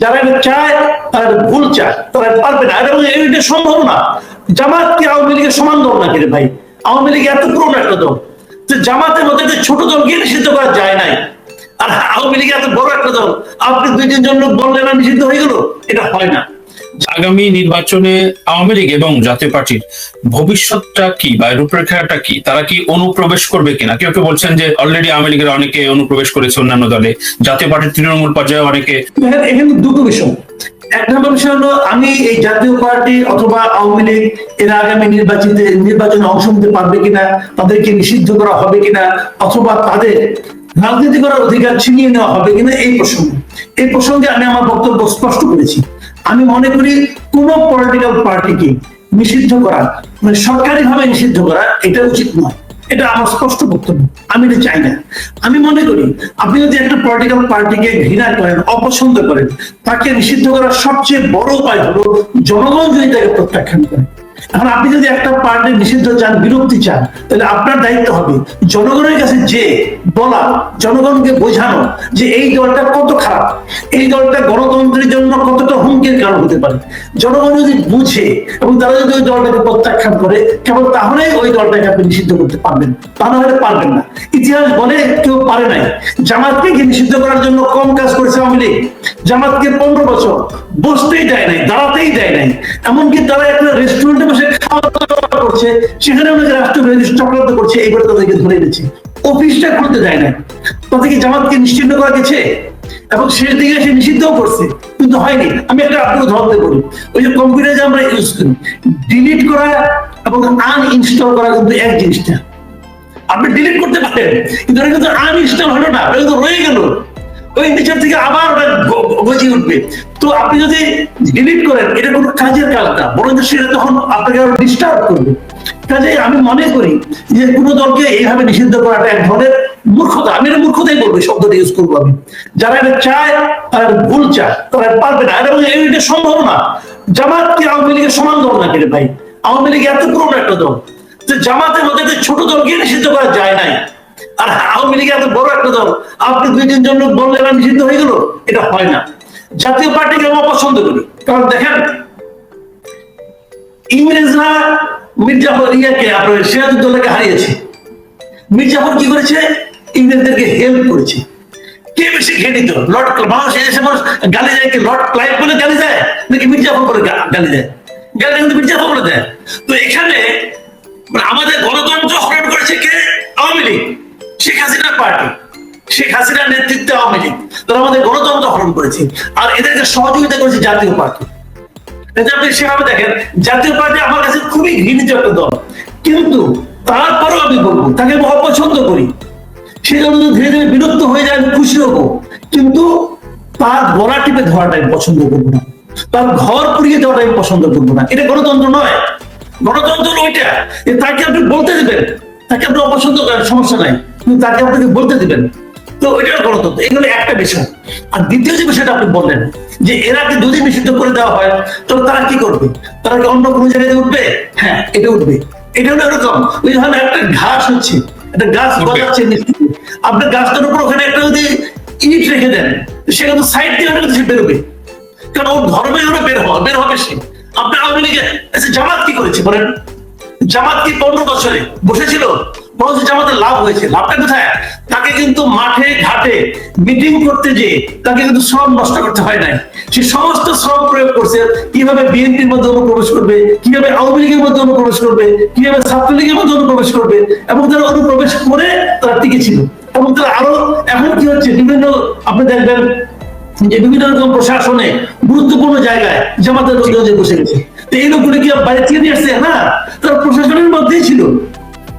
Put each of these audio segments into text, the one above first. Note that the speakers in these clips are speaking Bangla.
যারা এটা চায়, তারা ভুল চায়, তারা পারবে না। এটা সম্ভব না। জামাত কি আওয়ামী লীগের সমান দল না কিরে ভাই। আওয়ামী লীগ এত পুরনো একটা দল। যে জামাতের মধ্যে একটা ছোট দলকে নিষিদ্ধ করা যায় নাই। আর আওয়ামী লীগ এত বড় একটা দল। আপনি দুই তিনজন লোক বললেন নিষিদ্ধ হয়ে গেল, এটা হয় না। আগামী নির্বাচনে আওয়ামী লীগ এবং জাতীয় পার্টির ভবিষ্যৎটা কি বা রূপরেখাটা কি? তারা কি অনুপ্রবেশ করবে কিনা? কেউ কেউ বলছেন যে অলরেডি আওয়ামী লীগের অনেকে অনুপ্রবেশ করেছে অন্যান্য দলে। জাতীয় পার্টির তৃণমূল পর্যায়ে অনেকে দুটো বিষয়। এক নম্বর বিষয় হলো, আমি এই জাতীয় পার্টি অথবা আওয়ামী লীগ, এর আগামী নির্বাচিত, নির্বাচনে অংশ নিতে পারবে কিনা, তাদেরকে নিষিদ্ধ করা হবে কিনা, অথবা তাদের রাজনীতি করার অধিকার ছিনিয়ে নেওয়া হবে কিনা, এই প্রসঙ্গে। এই প্রসঙ্গে আমি আমার বক্তব্য স্পষ্ট করেছি। আমি মনে করি কোন পলিটিক্যাল পার্টিকে নিষিদ্ধ করা মানে সরকারি ভাবে নিষিদ্ধ করা, এটা উচিত নয়। এটা আমার স্পষ্ট বক্তব্য। আমি এটা চাই না। আমি মনে করি আপনি যদি একটা পলিটিক্যাল পার্টিকে ঘৃণা করেন, অপছন্দ করেন, তাকে নিষিদ্ধ করার সবচেয়ে বড় উপায় হলো জনগণ যদি তাকে প্রত্যাখ্যান করে। এখন আপনি যদি একটা পার্টি নিষিদ্ধ চান, বিরক্তি চান, তাহলে আপনার দায়িত্ব হবে জনগণের কাছে যে বলা, জনগণকে বোঝানো যে এই দলটা কত খারাপ, এই দলটা গণতন্ত্রের জন্য কতটা হুমকির কারণ হতে পারে। জনগণ যদি বুঝে এবং তারা যদি ওই দলটাকে প্রত্যাখ্যান করে, কেবল তাহলেই ওই দলটাকে আপনি নিষিদ্ধ করতে পারবেন। তা না হলে পারবেন না। ইতিহাস বলে কেউ পারে নাই। জামাতকে নিষিদ্ধ করার জন্য কম কাজ করেছে আওয়ামী লীগ? জামাতকে পনেরো বছর বসতেই দেয় নাই, দাঁড়াতেই দেয় নাই। এমনকি তারা একটা রেস্টুরেন্টে বসে খাওয়া দাওয়া করছে, সেখানে অনেক রাষ্ট্রবিরোধী চক্রান্ত করছে, এইবার তাদেরকে ধরে এনেছে। অফিসটা খুলতে দেয় না তাদেরকে জামাতকে নিশ্চিন্ন করা গেছে এবং শেষ দিকে সে নিষিদ্ধও করছে। কিন্তু হয়নি। আমি একটা আপনাকে উদাহরণ দেবো ওই যে কম্পিউটার যে আমরা ইউজ করি ডিলিট করা এবং আনইনস্টল করা কিন্তু এক জিনিসটা। আপনি ডিলিট করতে পারেন, কিন্তু এটা কিন্তু আনইনস্টল হলো না রয়ে গেল। ওই নিচের থেকে আবার ওটা গ- গ- উঠবে। তো আপনি যদি ডিলিট করেন, এটা কোনো কাজের কাজ না। বরং সেটা তখন আপনাকে আরও ডিস্টার্ব করবে। কাজে আমি মনে করি যে কোনো দলকে এইভাবে নিষিদ্ধ করাটা এক ধরনের মূর্খতা। আমি এটা মূর্খতাই বলব শব্দটা ইউজ করব আমি। যারা এটা চায়, তারা ভুল চায়, তারা পারবে না। এটা সম্ভব না। জামাত কি আওয়ামী লীগের সমান দল না কেটে ভাই? আওয়ামী লীগ এত পুরনো একটা দল। যে জামাতের মধ্যে ছোট দলকে নিষিদ্ধ করা যায় নাই। আর আওয়ামী লীগ এত বড় একটা দল, আপনি দুই না নিষিদ্ধ হয়ে গেল, এটা হয় না। জাতীয় পার্টিকে করি, কারণ দেখেন, ইংরেজরা মির্জাফর ইয়াকে, আপনার সিরাজউদ্দৌলাকে হারিয়েছে। মির্জাফর কি করেছে? ইংরেজদেরকে হেল্প করেছে। কে বেশি ঘৃণিত? লর্ড মানুষ এসে মানুষ গালি যায় কি? লর্ড ক্লাইভ বলে গালি যায় নাকি মির্জাফর গা- গালি দেয়? গালি কিন্তু মির্জাফর বলে দেয়। তো এখানে মানে আমাদের গণতন্ত্র হরণ করেছে কে? আওয়ামী লীগ। শেখ হাসিনার পার্টি, শেখ হাসিনার নেতৃত্বে আওয়ামী লীগ, তারা আমাদের গণতন্ত্র হরণ করেছে। আর এদেরকে সহযোগিতা করেছে জাতীয় পার্টি। আপনি সেভাবে দেখেন, জাতীয় পার্টি আমার কাছে খুবই ঘৃণিত একটা দল। কিন্তু তারপরেও আমি বলব, তাকে আমি অপছন্দ করি। সে জন্য ধীরে ধীরে বিরক্ত হয়ে যায়, আমি খুশি হব। কিন্তু তার গলা টিপে ধরাটা আমি পছন্দ করব না। তার ঘর পুড়িয়ে দেওয়াটা আমি পছন্দ করব না। এটা গণতন্ত্র নয়। গণতন্ত্র ওইটা। তাকে আপনি বলতে দেবেন, তাকে আপনি অপছন্দ করেন সমস্যা নাই। তাকে আপনাকে বলতে দিবেন। তো এটা গণতন্ত্র এগুলো একটা বিষয়। আর দ্বিতীয় যে বিষয়টা আপনি বললেন যে এরাকে যদি নিষিদ্ধ করে দেওয়া হয় তাহলে তারা কি করবে? তারা কি অন্য কোনো জায়গায় উঠবে? হ্যাঁ এটা উঠবে। এটা হলো এরকম ওই ধরেন একটা ঘাস হচ্ছে একটা গাছ। গজাচ্ছে আপনার গাছটার উপর ওখানে একটা যদি ইট রেখে দেন সেখানে সাইড দিয়ে ওটা সে বেরোবে। কারণ ওর ধর্মে ওরা বের হবে বের হবে সে। আপনি আওয়ামী লীগে আচ্ছা, জামাত কি করেছে বলেন? জামাত কি পনেরো বছরে বসেছিল? বরঞ্চ লাভ হয়েছে। লাভটা কোথায়? তাকে কিন্তু মাঠে, ঘাটে মিটিং করতে যে তাকে কিন্তু শ্রম নষ্ট করতে হয় নাই। সে সমস্ত শ্রম প্রয়োগ করছে। কীভাবে বিএনপির মধ্যে অনুপ্রবেশ করবে? কীভাবে আওয়ামী লীগের মধ্যে অনুপ্রবেশ করবে? কীভাবে মধ্যে অনুপ্রবেশ করবে? এবং তারা অনুপ্রবেশ করে তারা এবং তারা আরও, এখন কি হচ্ছে? বিভিন্ন, আপনি দেখবেন যে বিভিন্ন রকম প্রশাসনে গুরুত্বপূর্ণ জায়গায় জামাতের বসে গেছে। তো এই লোকগুলো কি বাইরে থেকে নিয়ে আসছে? না, তারা প্রশাসনের মধ্যেই ছিল।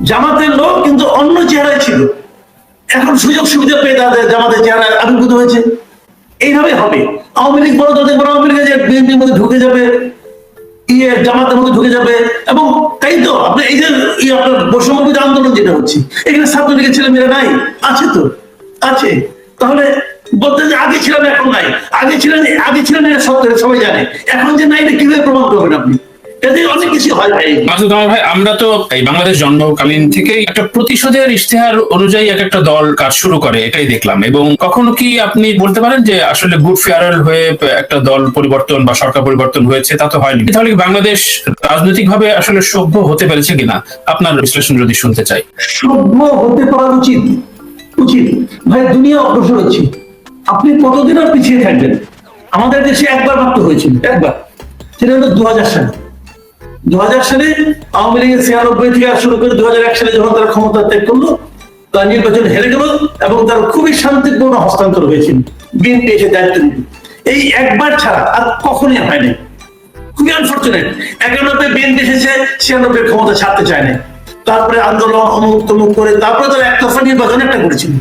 জামাতের লোক কিন্তু অন্য চেহারায় ছিল। এখন সুযোগ সুবিধা পেয়ে তাদের জামাতের চেহারা আবির্ভূত হয়েছে। এইভাবে হবে। আওয়ামী লীগ বড় তাদের বড় আওয়ামী লীগের বিএনপির মধ্যে ঢুকে যাবে ইয়ে জামাতের মধ্যে ঢুকে যাবে, এবং তাই তো আপনি এই যে ইয়ে আপনার বৈষম্যবিদ আন্দোলন যেটা হচ্ছে, এখানে ছাত্রলীগের ছেলে মেয়েরা নাই, আছে তো, আছে। তাহলে বলতে যে আগে ছিলেন, এখন নাই। আগে ছিলেন আগে ছিলেন এটা সব সবাই জানে। এখন যে নাই, এটা কীভাবে প্রমাণ করবেন আপনি? অনেক কিছু হয় ভাই মাসুদ কামাল ভাই আমরা তো এই বাংলাদেশ জন্মকালীন থেকেই একটা প্রতিশোধের ইশতেহার অনুযায়ী এক একটা দল কাজ শুরু করে এটাই দেখলাম। এবং কখনো কি আপনি বলতে পারেন যে আসলে গুড ফেয়ারাল হয়ে একটা দল পরিবর্তন বা সরকার পরিবর্তন হয়েছে তা তো হয়নি? তাহলে বাংলাদেশ রাজনৈতিকভাবে আসলে সভ্য হতে পেরেছে কিনা? আপনার বিশ্লেষণ যদি শুনতে চাই। সভ্য হতে পারা উচিত উচিত। ভাই দুনিয়া অগ্রসর হচ্ছে। আপনি কতদিন আর পিছিয়ে থাকবেন? আমাদের দেশে একবার মাত্র হয়েছিল একবার। সেটা হলো দু হাজার সালে। দু হাজার সালে আওয়ামী লীগের ছিয়ানব্বই থেকে শুরু করে দু হাজার এক সালে যখন তারা ক্ষমতা ত্যাগ করল, তার নির্বাচন হেরে গেল এবং তার খুবই শান্তিপূর্ণ হস্তান্তর হয়েছিল। বিএনপি এসে দায়িত্ব নিল। এই একবার ছাড়া আর কখনই হয়নি। খুবই আনফর্চুনেট একানব্বই বিএনপি এসেছে, ছিয়ানব্বই ক্ষমতা ছাড়তে চায় না তারপরে আন্দোলন অমুক তমুক করে তারপরে তারা একতরফা নির্বাচন একটা করেছিল।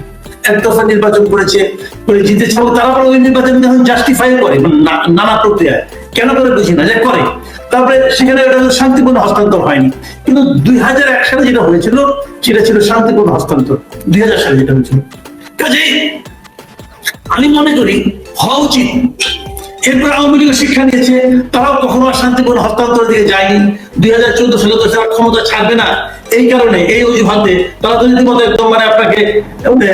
একতরফা নির্বাচন করেছে, করে জিতেছে এবং তারা ওই নির্বাচন যখন জাস্টিফাই করে, নানা প্রক্রিয়ায়। কেন করে বুঝি না, যে করে। তারপরে সেখানে ওটা শান্তিপূর্ণ হস্তান্তর হয়নি। কিন্তু দুই হাজার এক সালে যেটা হয়েছিল, সেটা ছিল শান্তিপূর্ণ হস্তান্তর। দুই হাজার সালে যেটা হয়েছিল। কাজেই আমি মনে করি, হওয়া উচিত। এরপর আওয়ামী লীগ শিক্ষা নিয়েছে, তারাও কখনো আর শান্তিপূর্ণ হস্তান্তরের দিকে যায়নি। দুই হাজার চোদ্দ সালে তো তারা ক্ষমতা ছাড়বে না। এই কারণে, এই অজুহাতে তারা তো রীতিমতো একদম মানে আপনাকে মানে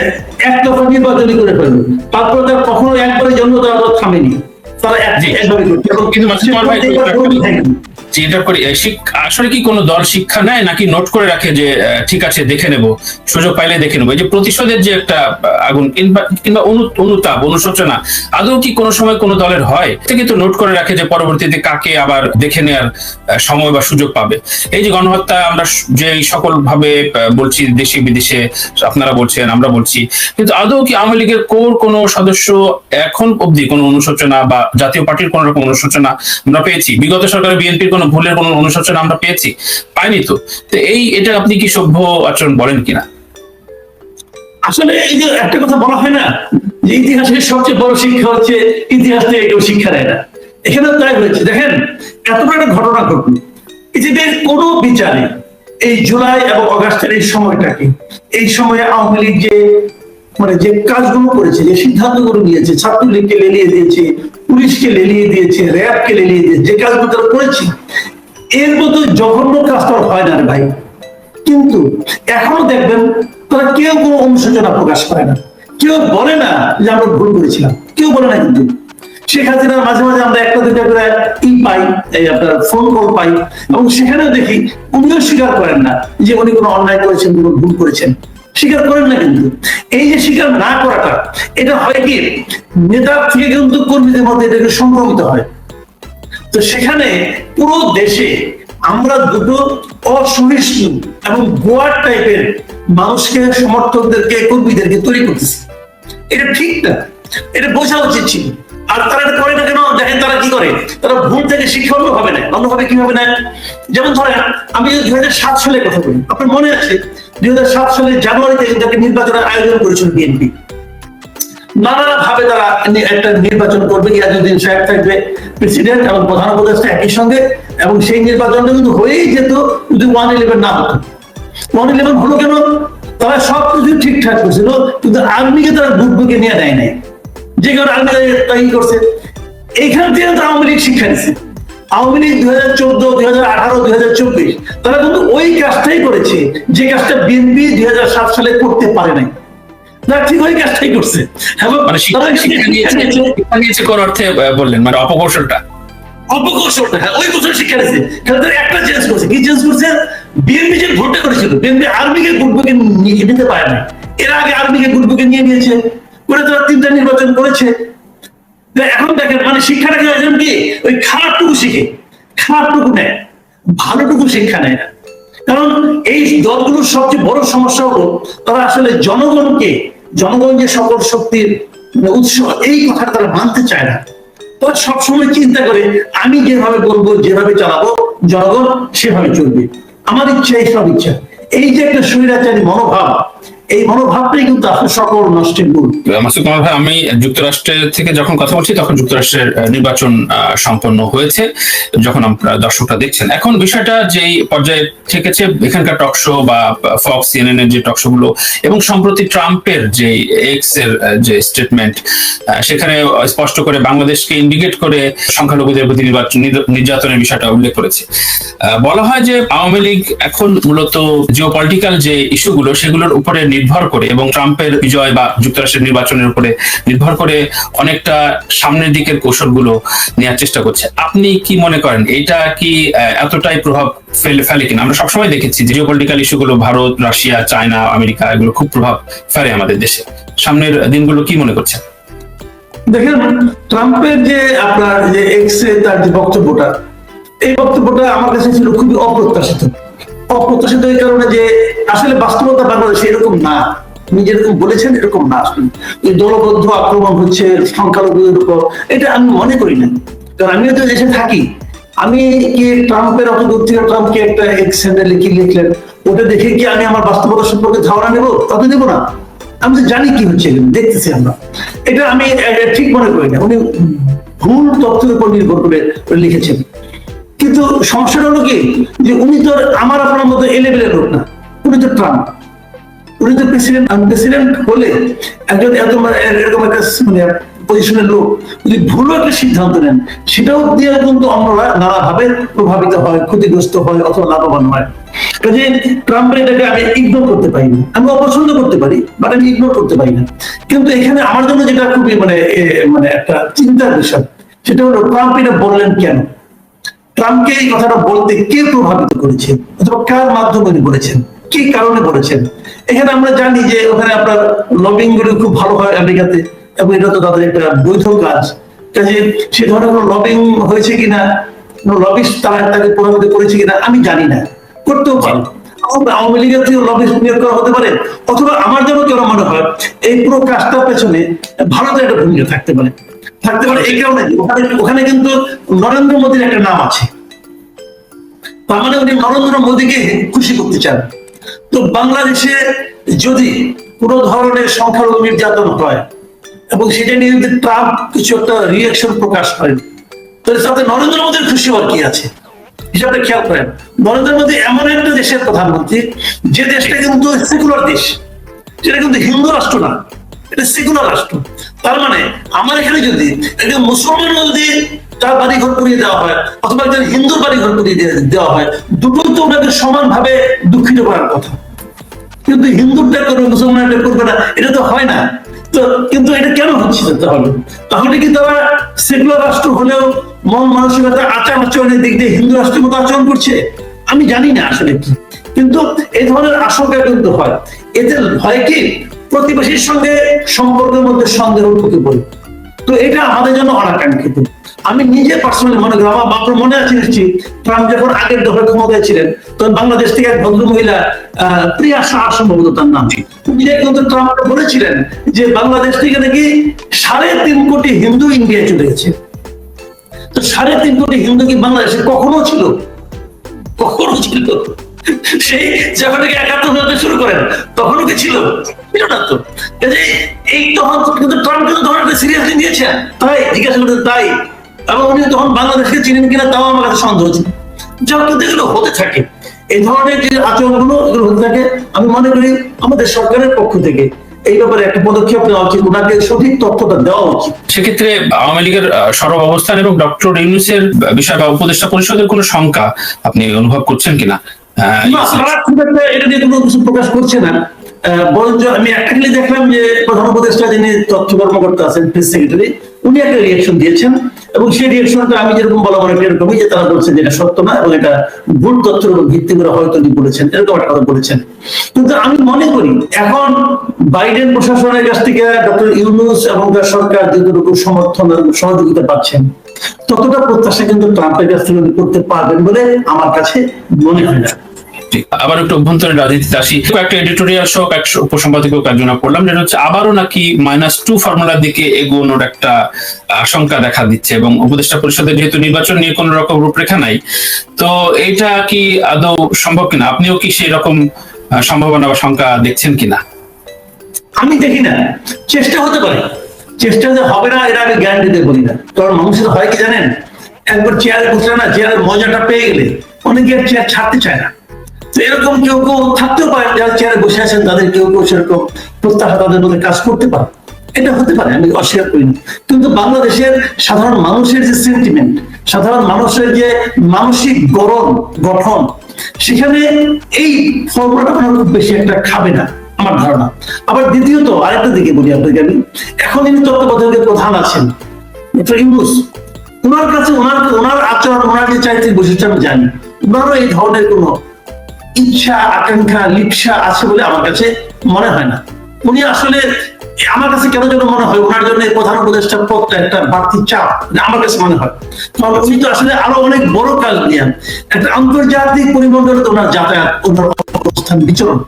একতরফা নির্বাচনী করে ফেলবে। তারপরে তারা কখনো একবারের জন্য তারা থামেনি। তারা এক- জি। একভাবে করছে এবং কিন্তু মাসুদ ভাই। যে এটা করে আসলে কি কোনো দল শিক্ষা নেয় নাকি নোট করে রাখে যে ঠিক আছে, দেখে নেব, সুযোগ পাইলে দেখে নেব? এই যে প্রতিশোধের যে একটা আগুন কিংবা কিংবা অনু- অনুতাপ, অনুশোচনা, আদৌ কি কোনো সময় কোনো দলের হয়? থেকে তো নোট করে রাখে যে পরবর্তীতে কাকে আবার দেখে নেওয়ার সময় বা সুযোগ পাবে। এই যে গণহত্যা, আমরা যে সকল ভাবে বলছি, দেশে বিদেশে, আপনারা বলছেন, আমরা বলছি, কিন্তু আদৌ কি আওয়ামী লীগের কোর কোনো সদস্য এখন অবধি কোনো অনুশোচনা বা জাতীয় পার্টির কোন রকম অনুশোচনা আমরা পেয়েছি? বিগত সরকারের বিএনপির কোনো ভুলের কোনো অনুশোচনা আমরা পেয়েছি? পাইনি তো। তো এই এটা আপনি কি সভ্য আচরণ বলেন কিনা? আসলে এই যে একটা কথা বলা হয় না, যে ইতিহাসের সবচেয়ে বড় শিক্ষা হচ্ছে ইতিহাস থেকে কেউ শিক্ষা নেয় না। এখানে তাই হয়েছে। দেখেন, এত বড় একটা ঘটনা ঘটল। পৃথিবীর কোনো বিচারে এই জুলাই এবং অগাস্টের এই সময়টাকে, এই সময়ে আওয়ামী লীগ যে মানে যে কাজগুলো করেছে, যে সিদ্ধান্তগুলো নিয়েছে, ছাত্রলীগকে লেলিয়ে দিয়েছে পুলিশকে লেলিয়ে দিয়েছে, র্যাবকে লেলিয়ে দিয়েছে, যে কাজগুলো তারা করেছে, এর মতো জঘন্য কাজ তো হয় না ভাই। কিন্তু এখনও দেখবেন তারা কেউ কোনো অনুশোচনা প্রকাশ করে না। কেউ বলে না যে আমরা ভুল করেছিলাম। কেউ বলে না কিন্তু। শেখ হাসিনার মাঝে মাঝে আমরা একটা দুটা করে ই পাই, এই আপনার ফোন কল পাই, এবং সেখানেও দেখি উনিও স্বীকার করেন না যে উনি কোনো অন্যায় করেছেন, কোনো ভুল করেছেন। স্বীকার করেন না কিন্তু। এই যে স্বীকার না করাটা, এটা হয় কি? নেতার থেকে কিন্তু কর্মীদের মধ্যে এটাকে সংক্রমিত হয়। তো সেখানে পুরো দেশে আমরা দুটো অসহিষ্ণু এবং গোয়ার টাইপের মানুষকে, সমর্থকদেরকে, কর্মীদেরকে তৈরি করতেছি। এটা ঠিক না। এটা বোঝা উচিত ছিল। আর তারা এটা করে না কেন? দেখেন তারা কি করে? তারা ভুল থেকে শিক্ষা অন্যভাবে কীভাবে নেয়? যেমন ধরেন, আমি দুই হাজার সাত কথা বলি, আপনার মনে আছে দুই হাজার সাত জানুয়ারিতে একটা নির্বাচনের আয়োজন করেছিল বিএনপি। নানা ভাবে তারা একটা নির্বাচন করবে ইয়াজুদ্দিন সাহেব থাকবে, প্রেসিডেন্ট এবং প্রধান উপদেষ্টা একই সঙ্গে, এবং সেই নির্বাচনটা কিন্তু হয়েই যেত যদি ওয়ান ইলেভেন না হতো। ওয়ান ইলেভেন হলো কেন? তারা সবকিছু ঠিকঠাক করছিল, কিন্তু আর্মিকে তারা বুকবুকে নিয়ে নেয় নাই। যে কারণে আর্মি তাই করছে এইখান থেকে তো আওয়ামী লীগ শিক্ষা নিচ্ছে আওয়ামী লীগ দুই হাজার চোদ্দ দুই হাজার আঠারো দুই হাজার চব্বিশ তারা কিন্তু ওই কাজটাই করেছে যে কাজটা বিএনপি দুই হাজার সাত সালে করতে পারে নাই। ঠিক ওই কাজটাই করছে। এবং মানে শিক্ষা তারা শিক্ষা নিয়েছে শিক্ষা নিয়েছে। কোন অর্থে বললেন? মানে অপকৌশলটা? অপকৌশলটা হ্যাঁ ওই বছর শিক্ষা নিয়েছে। কিন্তু একটা চেঞ্জ করছে। কি চেঞ্জ করছে? বিএনপি যে ভোটটা করেছিল বিএনপি আর্মিকে গুটবুকে নিতে পারে না এর আগে আর্মিকে গুটবুকে নিয়ে নিয়েছে। করে তারা তিনটা নির্বাচন করেছে। এখন দেখেন মানে শিক্ষাটাকে একজন কি? ওই খারাপটুকু শিখে। খারাপটুকু নেয়, ভালোটুকু শিক্ষা নেয় না। কারণ এই দলগুলোর সবচেয়ে বড় সমস্যা হলো, তারা আসলে জনগণকে, জনগণ যে সকল শক্তির মানে উৎস, এই কথাটা তারা মানতে চায় না। তারা সবসময় চিন্তা করে, আমি যেভাবে বলব, যেভাবে চালাবো, জনগণ সেভাবে চলবে। আমার ইচ্ছা এই সব ইচ্ছা। এই যে একটা স্বৈরাচারী মনোভাব এই মনোভাবটাই কিন্তু আসলে সকল নষ্টের মূল। মাসুদ কামাল ভাই, আমি যুক্তরাষ্ট্রের থেকে যখন কথা বলছি, তখন যুক্তরাষ্ট্রের নির্বাচন সম্পন্ন হয়েছে, যখন আমরা দর্শকরা দেখছেন। এখন বিষয়টা যেই পর্যায়ে থেকেছে, এখানকার টকশো বা ফক্স সিএনএন এর যে টকশো গুলো, এবং সম্প্রতি ট্রাম্পের যে এক্সের যে স্টেটমেন্ট সেখানে স্পষ্ট করে বাংলাদেশকে ইন্ডিকেট করে সংখ্যালঘুদের প্রতি নির্বাচন নির্যাতনের বিষয়টা উল্লেখ করেছে। বলা হয় যে আওয়ামী লীগ এখন মূলত জিও পলিটিক্যাল যে ইস্যুগুলো সেগুলোর উপরে নির্ভর করে এবং ট্রাম্পের বিজয় বা যুক্তরাষ্ট্রের নির্বাচনের উপরে নির্ভর করে অনেকটা সামনের দিকের কৌশলগুলো নেওয়ার চেষ্টা করছে। আপনি কি মনে করেন? এটা কি এতটাই প্রভাব ফেলে ফেলে কিনা? আমরা সবসময় দেখেছি জিও পলিটিক্যাল ইস্যুগুলো ভারত, রাশিয়া, চায়না, আমেরিকা, এগুলো খুব প্রভাব ফেলে আমাদের দেশে। সামনের দিনগুলো কি মনে করছেন? দেখেন, ট্রাম্পের যে আপনার যে এক্স তার যে বক্তব্যটা, এই বক্তব্যটা আমার কাছে ছিল খুবই অপ্রত্যাশিত। অপ্রত্যাশিত এই কারণে যে আসলে বাস্তবতা বাংলাদেশে এরকম না। উনি যেরকম বলেছেন, এরকম না আসলে। দলবদ্ধ আক্রমণ হচ্ছে, সংখ্যালঘুদের উপর, এটা আমি মনে করি না। কারণ আমিও তো দেশে থাকি। আমি কি ট্রাম্পের অত দূর থেকে ট্রাম্পকে একটা এক্স হ্যান্ডেলে কি লিখলেন, ওটা দেখে কি আমি আমার বাস্তবতা সম্পর্কে ধারণা নেব? তাতে নেব না। আমি তো জানি কি হচ্ছে দেখতেছি আমরা। এটা আমি ঠিক মনে করি না। উনি ভুল তথ্যের উপর নির্ভর করে লিখেছেন। কিন্তু সমস্যাটা হলো কি? যে উনি তো আমার আপনার মতো এ লেভেলের লোক না। উনি তো ট্রাম্প। উনি তো প্রেসিডেন্ট। প্রেসিডেন্ট হলে একজন এত মানে এরকম একটা মানে পজিশনের লোক, যদি ভুলও একটা সিদ্ধান্ত নেন, সেটাও দিয়ে কিন্তু নানাভাবে প্রভাবিত হয়, ক্ষতিগ্রস্ত হয় অথবা লাভবান হয়। কাজে ট্রাম্পের এটাকে আমি ইগনোর করতে পারি না আমি অপছন্দ করতে পারি বাট আমি ইগনোর করতে পারি না। কিন্তু এখানে আমার জন্য যেটা খুবই মানে মানে একটা চিন্তার বিষয়, সেটা হলো ট্রাম্প এটা বললেন কেন? ট্রাম্পকে এই কথাটা বলতে কে প্রভাবিত করেছে? অথবা কার মাধ্যমে উনি বলেছেন? কি কারণে বলেছেন? এখানে আমরা জানি যে ওখানে আপনার লবিংগুলো খুব ভালো হয় আমেরিকাতে, এবং এটা তো তাদের একটা বৈধ কাজ। কাজে সে ধরনের কোনো লবিং হয়েছে কিনা লবিস তারা তাকে প্রভাবিত করেছে কিনা, আমি জানি না। করতেও পারে। আওয়ামী- লীগের থেকে লবিস নিয়োগ করা হতে পারে, অথবা আমার যেন কেন মনে হয়, এই পুরো কাজটার পেছনে ভারতের একটা ভূমিকা থাকতে পারে। থাকতে পারে এই কারণে ওখানে ওখানে কিন্তু নরেন্দ্র মোদীর একটা নাম আছে। তার মানে উনি নরেন্দ্র মোদীকে খুশি করতে চান। তো বাংলাদেশে যদি কোনো ধরনের সংখ্যালঘু নির্যাতন হয় এবং সেটা নিয়ে যদি ট্রাম্প কিছু একটা রিয়াকশন প্রকাশ করেন, তাহলে তাতে নরেন্দ্র মোদীর খুশি হওয়ার কি আছে? হিসাবটা খেয়াল করেন। নরেন্দ্র মোদী এমন একটা দেশের প্রধানমন্ত্রী, যে দেশটা কিন্তু সেকুলার দেশ, সেটা কিন্তু হিন্দু রাষ্ট্র না। এটা সেকুলার রাষ্ট্র। তার মানে আমার এখানে যদি একজন মুসলমান যদি তার বাড়ি ঘর করিয়ে দেওয়া হয়, অথবা একজন হিন্দুর বাড়ি ঘর করিয়ে দেওয়া হয়, দুটোই তো ওনাকে সমানভাবে দুঃখিত করার কথা। কিন্তু হিন্দুটা করবে মুসলমানটা করবে না, এটা তো হয় না। তো কিন্তু এটা কেন হচ্ছে তাহলে? তাহলে কি তারা সেকুলার রাষ্ট্র হলেও মন মানসিকতা, আচার আচরণের দিক দিয়ে হিন্দু রাষ্ট্রের মতো আচরণ করছে? আমি জানি না আসলে কি। কিন্তু এই ধরনের আশঙ্কা কিন্তু হয়। এতে হয় কি? প্রতিবেশীর সঙ্গে সম্পর্কের মধ্যে সন্দেহ ঢুকে পড়ে। তো এটা আমাদের জন্য অনাকাঙ্ক্ষিত। আমি নিজে পার্সোনালি মনে করি, আমার বাপর মনে আছে নিশ্চয়ই, ট্রাম্প যখন আগের দফায় ক্ষমতায় ছিলেন, তখন বাংলাদেশ থেকে এক ভদ্র মহিলা প্রিয়া শাহ সম্ভবত তার নাম কিন্তু বলেছিলেন যে বাংলাদেশ থেকে নাকি সাড়ে তিন কোটি হিন্দু ইন্ডিয়া চলে গেছে। তো সাড়ে তিন কোটি হিন্দু কি বাংলাদেশে কখনো ছিল? কখনো ছিল। সেই যখন একাত্তর শুরু করেন তখনও কি ছিল। এই তখন কিন্তু ট্রাম্প কিন্তু তখন সিরিয়াসলি নিয়েছেন তাই জিজ্ঞাসা করতে তাই। এবং উনি তখন বাংলাদেশকে চিনেন কিনা তাও আমার কাছে সন্দেহ ছিল যখন কিন্তু এগুলো হতে থাকে। এই ধরনের যে আচরণগুলো, এগুলো হতে থাকে। আমি মনে করি আমাদের সরকারের পক্ষ থেকে এই ব্যাপারে একটা পদক্ষেপ নেওয়া উচিত। ওনাকে সঠিক তথ্যটা দেওয়া উচিত। সেক্ষেত্রে আওয়ামী লীগের সরব অবস্থান এবং ডক্টর ইউনুসের বিষয় বা উপদেষ্টা পরিষদের কোনো শঙ্কা আপনি অনুভব করছেন কিনা? আহ, না তারা খুব একটা এটা নিয়ে কোনো কিছু প্রকাশ করছে না। বরঞ্চ আমি একটা খালি দেখলাম যে প্রধান উপদেষ্টা যিনি তথ্য কর্মকর্তা আছেন প্রেস সেক্রেটারি উনি একটা রিয়েকশন দিয়েছেন এবং সেই রিয়েকশনটা আমি যেরকম বলা মনে এরকমই যে তারা বলছেন যে এটা সত্য না এবং এটা ভুল তথ্যের উপর ভিত্তি করে হয়তো বলেছেন এরকম একটা কথা বলেছেন। কিন্তু আমি মনে করি এখন বাইডেন প্রশাসনের কাছ থেকে ডক্টর ইউনুস এবং তার সরকার যতটুকু সমর্থন সহযোগিতা পাচ্ছেন ততটা প্রত্যাশা কিন্তু ট্রাম্পের কাছ থেকে করতে পারবেন বলে আমার কাছে মনে হয় না। আবার একটু অভ্যন্তরীণ রাজনীতিতে আসি। এডিটোরিয়াল শো এক একজন পড়লাম, যেটা হচ্ছে আবারও নাকি মাইনাস টু ফর্মুলার দিকে এগোনোর একটা আশঙ্কা দেখা দিচ্ছে এবং উপদেষ্টা পরিষদের যেহেতু নির্বাচন নিয়ে রকম রূপরেখা নাই, তো এটা কি আদৌ সম্ভব কিনা? আপনিও কি সেই রকম সম্ভাবনা বা শঙ্কা দেখছেন কিনা? আমি দেখি না। চেষ্টা হতে পারে। চেষ্টা যে হবে না, এটা আমি গ্যারান্টি বলি না। কারণ মানুষের হয় কি জানেন? একবার চেয়ারে বসলে না চেয়ারের মজাটা পেয়ে গেলে অনেকে চেয়ার ছাড়তে চায় না। এরকম কেউ কেউ থাকতেও পারে যারা চেয়ারে বসে আছেন, তাদের কেউ কেউ সেরকম প্রত্যাশা তাদের মধ্যে কাজ করতে পারে। এটা হতে পারে, আমি অস্বীকার করি কিন্তু বাংলাদেশের সাধারণ মানুষের যে সেন্টিমেন্ট সাধারণ মানুষের যে মানসিক গড়ন গঠন, সেখানে এই ফর্মুলাটা হয় খুব বেশি একটা খাবে না, আমার ধারণা। আবার দ্বিতীয়ত, আরেকটা দিকে বলি আপনাকে আমি। এখন তিনি তত্ত্বাবধায়কের প্রধান আছেন ইউনুস ওনার কাছে ওনার ওনার আচরণ ওনার যে চারিত্রিক বৈশিষ্ট্য আমি জানি। ওনারও এই ধরনের কোনো ইচ্ছা আকাঙ্ক্ষা, লিপসা আছে বলে আমার কাছে মনে হয় না। উনি আসলে আমার কাছে কেন যেন মনে হয়, ওনার জন্য প্রধান উপদেষ্টা পদটা একটা বাড়তি চাপ আমার কাছে মনে হয়। কারণ উনি তো আসলে আরও অনেক বড় কাজ নিয়ে একটা আন্তর্জাতিক পরিমণ্ডলে ওনার যাতায়াত, ওনার অবস্থান বিচরণ।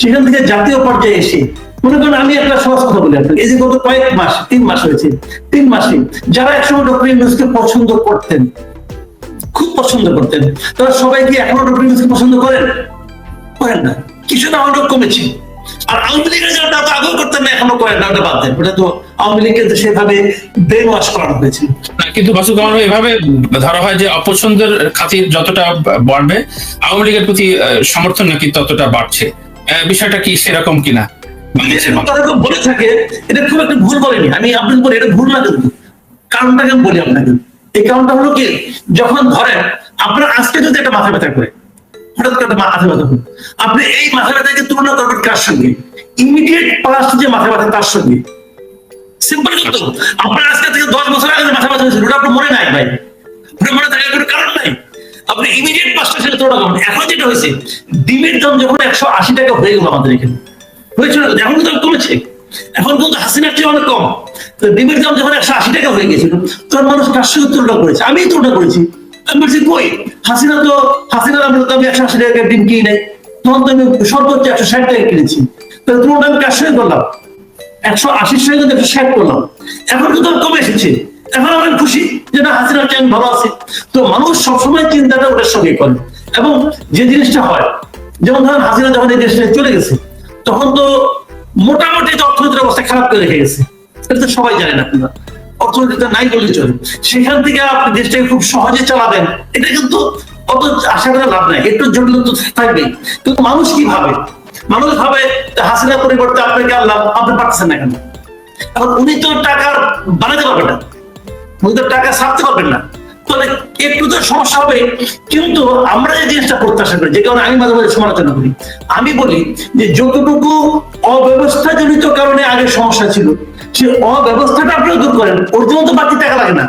সেখান থেকে জাতীয় পর্যায়ে এসে, মনে করেন আমি একটা সহজ কথা বলি আপনাকে। এই যে গত কয়েক মাস, তিন মাস হয়েছে, তিন মাসে যারা একসময় ডক্টর ইউনুসকে পছন্দ করতেন খুব পছন্দ করতেন। তারা সবাই কি এখনও ডক্টর ইউনুসকে পছন্দ করেন? করেন না। কিছুটা অনেক কমেছে। আর আওয়ামী লীগের যারা তা তো আগেও করতেন না এখনও করেন না ওটা বাদ দেন। ওটা তো আওয়ামী লীগকে তো সেভাবে ব্রেন ওয়াশ করানো হয়েছে। না, কিন্তু মাসুদ কামাল এভাবে ধরা হয় যে অপছন্দের খাতির যতটা বাড়বে আওয়ামী লীগের প্রতি সমর্থন নাকি ততটা বাড়ছে? বিষয়টা কি সেরকম কিনা? বলে থাকে এটা খুব একটা ভুল বলেনি। আমি আপনাকে বলি এটা ভুল না কিন্তু। কারণটাকে বলি আপনাকে। এই কারণটা হলো কি? যখন ধরেন আপনার আজকে যদি একটা মাথা ব্যথা করে হঠাৎ করে মাথা ব্যথা হলো আপনি এই মাথা ব্যথাকে তুলনা করবেন কার সঙ্গে? ইমিডিয়েট পাস্ট যে মাথা ব্যথা তার সঙ্গে। সিম্পল কিন্তু। আপনার আজকে থেকে দশ বছর আগে মাথা ব্যথা হয়েছিল ওটা আপনার মনে নাই ভাই। মনে থাকার কোনো কারণ নাই। আপনি ইমিডিয়েট পাঁচটা সাথে তুলনা করবেন। এখন যেটা হয়েছে ডিমের দাম যখন একশো আশি টাকা হয়ে গেল আমাদের এখানে হয়েছিল এখন কিন্তু কমেছে। এখন কিন্তু হাসিনার চেয়ে অনেক কম। তো দাম যখন একশো আশি টাকা হয়ে গেছিল তখন মানুষ সঙ্গে তুলনা করেছে আমি তুলনা করেছি। আমি বলছি, কই, হাসিনা তো, হাসিনার আমরা তো আমি একশো আশি টাকা ডিম কিনি নাই, তখন তো আমি সর্বোচ্চ একশো ষাট টাকা কিনেছি। তাহলে তুলনা আমি কার করলাম? একশো আশির সঙ্গে একশো ষাট করলাম। এখন কিন্তু কমে এসেছে। এখন খুশি যে না, হাসিনার চেয়ে ভালো আছি। তো মানুষ সবসময় চিন্তাটা ওটার সঙ্গে করে। এবং যে জিনিসটা হয়, যেমন ধরেন হাসিনা যখন এই দেশটা চলে গেছে, তখন তো মোটামুটি যে অর্থনীতির অবস্থা খারাপ করে রেখে গেছে। এটা তো সবাই জানেন আপনারা। অর্থনীতিটা নাই বলে চলে। সেখান থেকে আপনি দেশটাকে খুব সহজে চালাবেন, এটা কিন্তু অত আশা করে লাভ নাই। একটু জটিল তো থাকবেই। কিন্তু মানুষ কি ভাবে? মানুষ ভাবে হাসিনা পরিবর্তে আপনাকে আল্লাহ আপনি পাচ্ছেন না কেন? এখন উনি তো টাকা বানাতে পারবেন না। উনি তো টাকা ছাড়তে পারবেন না। তাহলে একটু তো সমস্যা হবে। কিন্তু আমরা যে জিনিসটা প্রত্যাশা করি, যে কারণে আমি মাঝে মাঝে সমালোচনা করি, আমি বলি যে যতটুকু অব্যবস্থা জনিত কারণে আগে সমস্যা ছিল, সে অব্যবস্থাটা আপনিও দূর করেন। ওর জন্য তো বাকি টাকা লাগে না।